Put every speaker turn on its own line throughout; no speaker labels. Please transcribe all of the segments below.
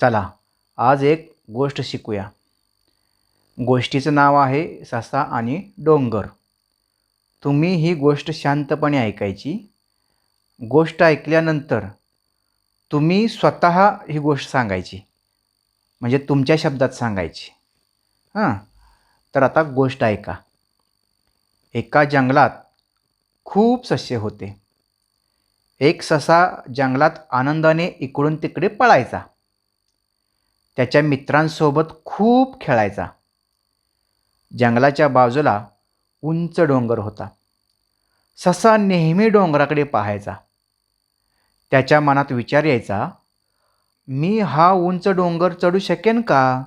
चला आज एक गोष्ट शिकूया. गोष्टीचं नाव आहे ससा आणि डोंगर. तुम्ही ही गोष्ट शांतपणे ऐकायची. गोष्ट ऐकल्यानंतर तुम्ही स्वतः ही गोष्ट सांगायची. म्हणजे तुमच्या शब्दात सांगायची. हां तर आता गोष्ट ऐका. एका जंगलात खूप सस्य होते. एक ससा जंगलात आनंदाने इकडून तिकडे पळायचा. त्याच्या मित्रांसोबत खूप खेळायचा. जंगलाच्या बाजूला उंच डोंगर होता. ससा नेहमी डोंगराकडे पाहायचा. त्याच्या मनात विचार यायचा मी हा उंच डोंगर चढू शकेन का?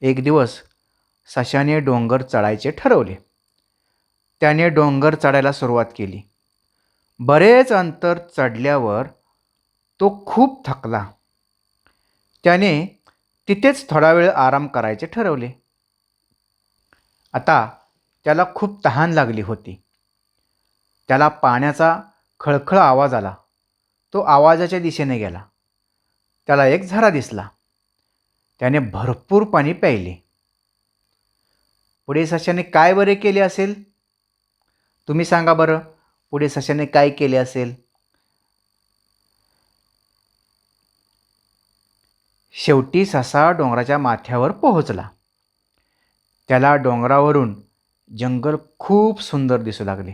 एक दिवस सशाने डोंगर चढायचे ठरवले. त्याने डोंगर चढायला सुरुवात केली. बरेच अंतर चढल्यावर तो खूप थकला. त्याने तिथेच थोडा वेळ आराम करायचे ठरवले. आता त्याला खूप तहान लागली होती. त्याला पाण्याचा खळखळ आवाज आला. तो आवाजाच्या दिशेने गेला. त्याला एक झरा दिसला. त्याने भरपूर पाणी प्यायले. पुढे सशाने काय बरे केले असेल? तुम्ही सांगा बरं पुढे सशाने काय केले असेल? शेवटी ससा डोंगराच्या माथ्यावर पोहोचला. त्याला डोंगरावरून जंगल खूप सुंदर दिसू लागले.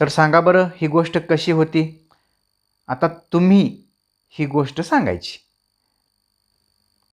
तर सांगा बरं ही गोष्ट कशी होती? आता तुम्ही ही गोष्ट सांगायची.